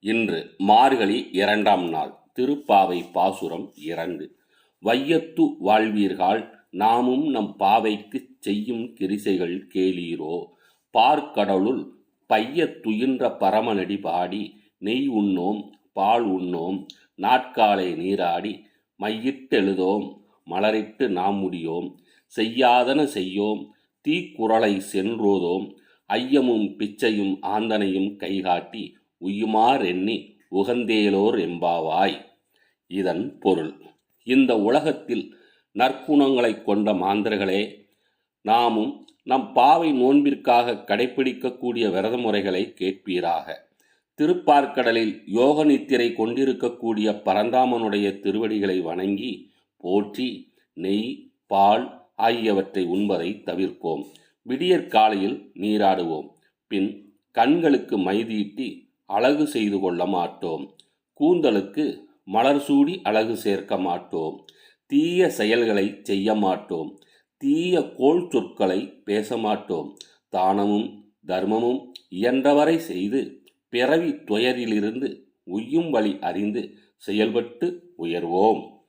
இன்று மார்கழி இரண்டாம் நாள் திருப்பாவை பாசுரம் இரண்டு. வையத்து வாழ்வீர்கள் நாமும் நம் பாவைக்குச் செய்யும் கிரிசைகள் கேளீரோ. பார்க்கடலுள் பையத் துயின்ற பரமனடி பாடி நெய் உண்ணோம் பால் உண்ணோம் நாட்காலை நீராடி மையிட்டெழுதோம் மலரிட்டு நாம் முடியோம். செய்யாதன செய்யோம் தீக்குறளை சென்றோதோம். ஐயமும் பிச்சையும் ஆந்தனையும் கைகாட்டி உய்யுமாறெண்ணி உகந்தேலோர் எம்பாவாய் இதன் பொருள் இந்த உலகத்தில் நற்குணங்களைக் கொண்ட மாந்தர்களே நாமும் நம் பாவை நோன்பிற்காக கடைப்பிடிக்கக்கூடிய விரத முறைகளை கேட்பீராக. திருப்பார்க்கடலில் யோக நித்திரை கொண்டிருக்கக்கூடிய பரந்தாமனுடைய திருவடிகளை வணங்கி போற்றி நெய் பால் ஆகியவற்றை உண்பதை தவிர்ப்போம். விடியற்காலையில் நீராடுவோம். பின் கண்களுக்கு மைதீட்டி அழகு செய்து கொள்ள மாட்டோம். கூந்தலுக்கு மலர் சூடி அழகு சேர்க்க மாட்டோம். தீய செயல்களை செய்ய மாட்டோம். தீய கோள் சொற்களை பேச மாட்டோம். தானமும் தர்மமும் இயன்றவரை செய்து பிறவி துயரிலிருந்து உய்யும் வழி அறிந்து செயல்பட்டு உயர்வோம்.